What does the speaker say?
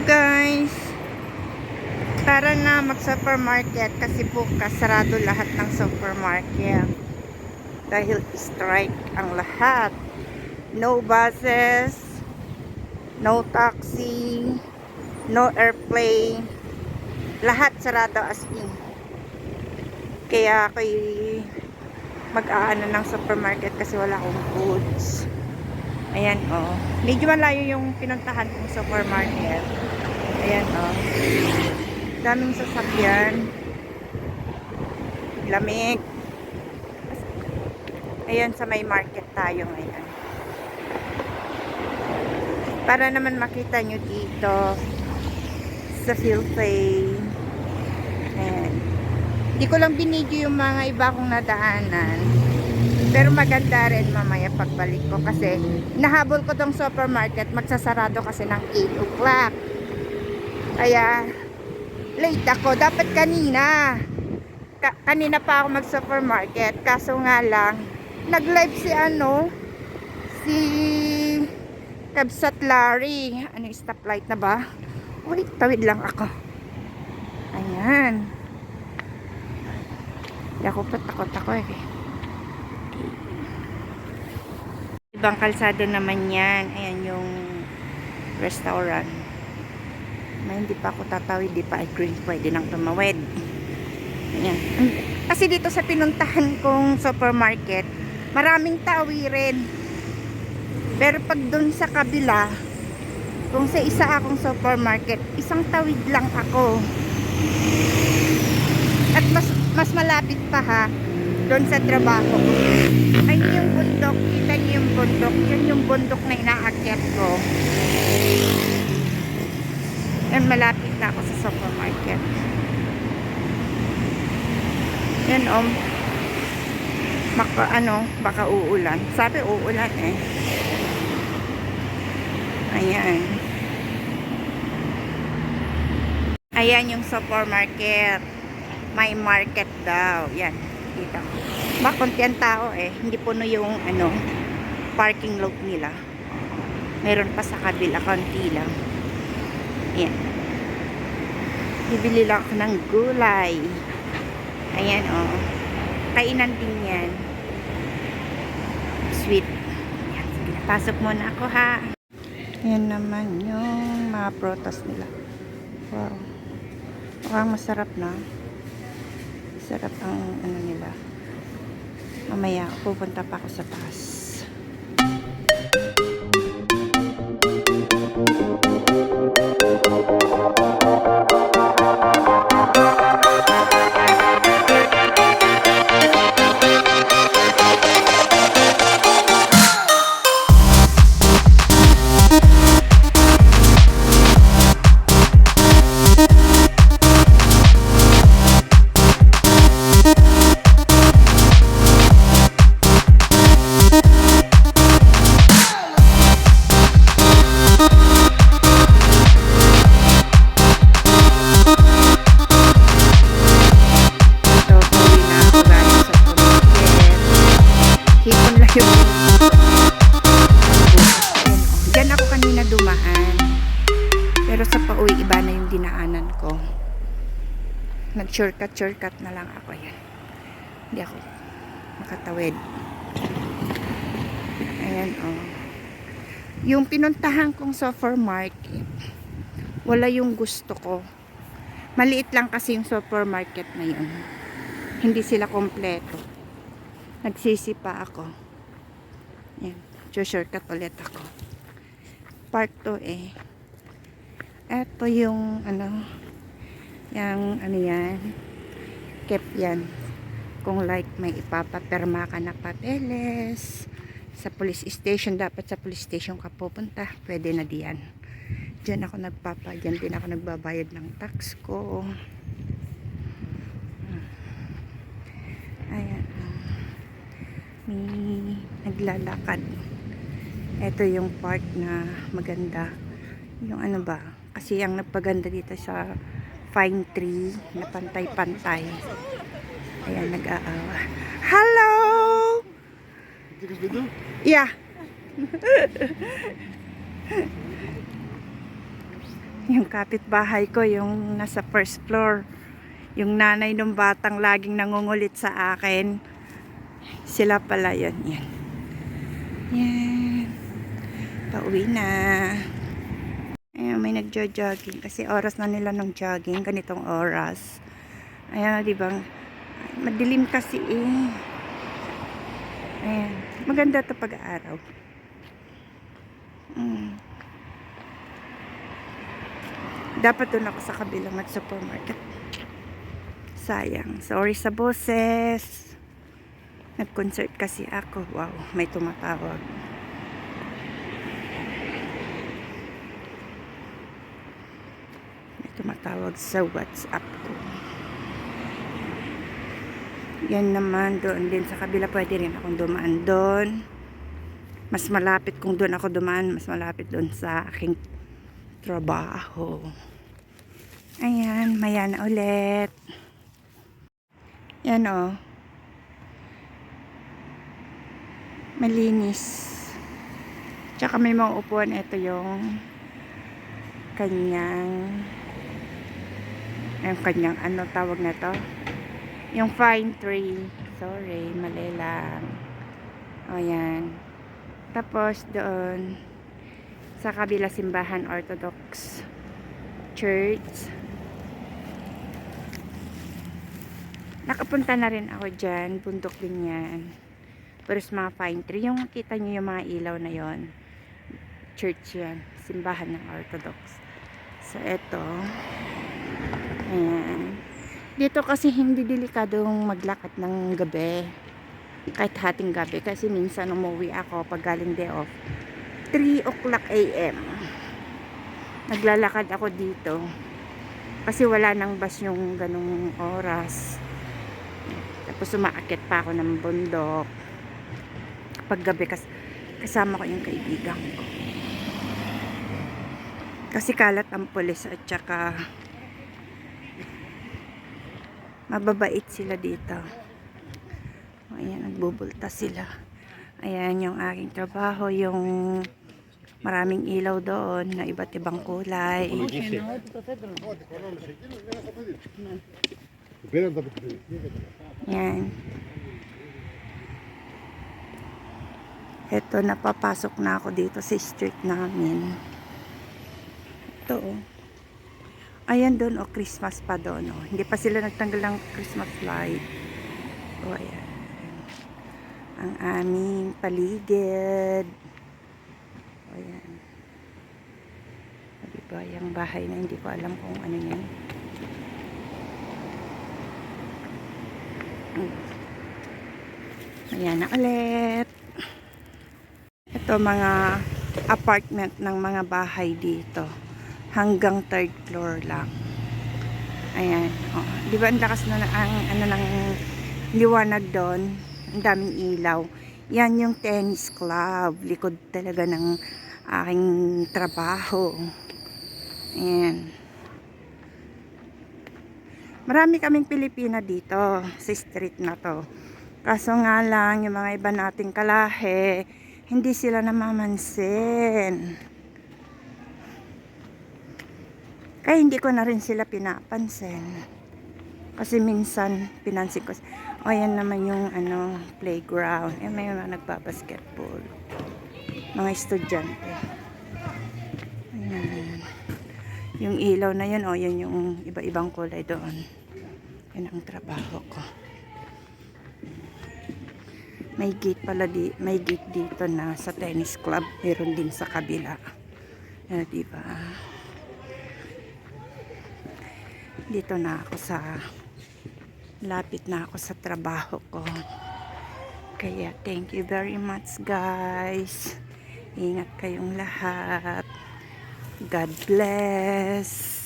Ito guys. Tara na mag-supermarket kasi bukas sarado lahat ng supermarket. Dahil strike ang lahat. No buses, no taxi, no airplane. Lahat sarado as in. Kaya ako'y mag-aano ng supermarket kasi wala akong goods. Ayan, oh. Medyo malayo yung pinuntahan kong supermarket. Ayan, oh. Daming sasakyan. Lamig. Ayan, sa may market tayo ngayon. Para naman makita nyo dito sa Philpay. Ayan. Hindi ko lang binidyo yung mga iba kong nadaanan. Pero maganda rin mamaya pagbalik ko kasi nahabol ko tong supermarket magsasarado kasi ng 8 o'clock. Kaya late ako. Dapat kanina. Ka- kanina pa ako mag supermarket. Kaso nga lang nag-live si ano si Kabsat Larry. Ano yung stoplight na ba? Wait, tawid lang ako. Ayan. Hindi ako pa takot ako eh. Ibang kalsada naman yan. Ayan yung restaurant. May hindi pa ako tatawid, di pa ay green pwede nang tumawid. Ayan. Kasi dito sa pinuntahan kong supermarket, maraming tawirin. Pero pag dun sa kabila, kung sa isa akong supermarket, isang tawid lang ako. At mas mas malapit pa ha, doon sa trabaho ko. Ay yung bundok, kita niyo yung bundok, yun yung bundok na inaakyat ko. Yan, malapit na ako sa supermarket. Yan om. Maka, ano, baka uulan. Sabi uulan eh. Ayan. Ayan yung supermarket. May market daw. Yan. Kita ko. Ba, konti ang tao eh. Hindi puno yung ano, parking lot nila. Meron pa sa kabila, konti lang. Ayan. Bibili lang ako ng gulay. Ayan, oh. Kainan din yan. Sweet. Ayan, sige. Pasok muna ako, ha. Ayan naman yung mga protas nila. Wow. Mukhang masarap na. Sarap ang ano nila. Mamaya, pupunta pa ako sa taas. Nag-shortcut, shortcut na lang ako. Yan. Hindi ako makatawid. Ayan, oh. Yung pinuntahan kong supermarket, wala yung gusto ko. Maliit lang kasi yung supermarket na yun. Hindi sila kompleto. Nagsisi pa ako. Yan. Shortcut ulit ako. Part 2 eh. Ito yung ano yung ano yan kep yan kung like may ipapaperma ka na papeles sa police station dapat sa police station ka pupunta pwede na diyan Diyan ako nagpapa, diyan din ako nagbabayad ng tax ko. Ayan. May naglalakad. Ito yung part na maganda. Yung ano ba? Kasi ang nagpaganda dito sa fine tree na pantay-pantay. Ayan, nag-aawa. Hello! Yeah. Yung kapitbahay ko, yung nasa first floor. Yung nanay ng batang laging nangungulit sa akin. Sila pala yun. Yan. Yan. Pauwi na. Ayan, may nagjo-jogging. Kasi oras na nila ng jogging. Ganitong oras. Ayan, di ba? Madilim kasi eh. Ayan. Maganda to pag-araw. Mm. Dapat doon ako sa kabilang mag-supermarket. Sayang. Sorry sa boses. Nag-concert kasi ako. Wow, may tumatawag. Tumatawag sa WhatsApp ko. Yan naman doon din sa kabila pwede rin akong dumaan doon. Mas malapit kung doon ako dumaan, mas malapit doon sa aking trabaho. Ayan, maya na ulit. Yan o. Malinis. Tsaka may mga upuan. Ito yung kanyang yung kanyang ano tawag na to? Yung fine tree sorry mali lang. O yan. Tapos doon. Sa kabila simbahan orthodox church. Nakapunta na rin ako dyan. Bundok din yan. Pero sa mga fine tree yung makita nyo yung mga ilaw na yon church yan. Simbahan ng orthodox. So eto ayan. Dito kasi hindi delikadong maglakad ng gabi. Kahit hating gabi kasi minsan umuwi ako pag galing day off. 3 o'clock a.m. naglalakad ako dito. Kasi wala nang bus yung ganong oras. Tapos umaakit pa ako ng bundok. Pag gabi kas kasama ko yung kaibigan ko. Kasi kalat ang pulis at saka mababait sila dito. O, Ayan, nagbubulta sila. Ayan yung aking trabaho, yung maraming ilaw doon na iba't ibang kulay. Yan. Ito, napapasok na ako dito sa street namin. Ito, oh. Ayan doon, oh, Christmas pa doon, oh. Hindi pa sila nagtanggal ng Christmas light. Oh, ayan. Ang aming paligid. Oh, ayan. O, diba, yung bahay na hindi ko alam kung ano yan. Mm. Ayan na ulit. Ito mga apartment ng mga bahay dito. Hanggang third floor lang. Ayan. Oh. Di ba ang lakas na ang ano ng liwanag doon? Ang daming ilaw. Yan yung tennis club. Likod talaga ng aking trabaho. Ayan. Marami kaming Pilipina dito sa street na to. Kaso nga lang, yung mga iba nating kalahe, hindi sila namamansin. Kaya hindi ko na rin sila pinapansin. Kasi minsan, pinansin ko, o yan naman yung ano, playground. Eh, may mga nagbabasketball. Mga estudyante. Ayan. Yung ilaw na yun, o yan yung iba-ibang kulay doon. Yan ang trabaho ko. May gate pala di, may gate dito na sa tennis club, meron din sa kabila. Eh, di ba? Dito na ako sa lapit na ako sa trabaho ko. Kaya thank you very much guys. Ingat kayong lahat. God bless.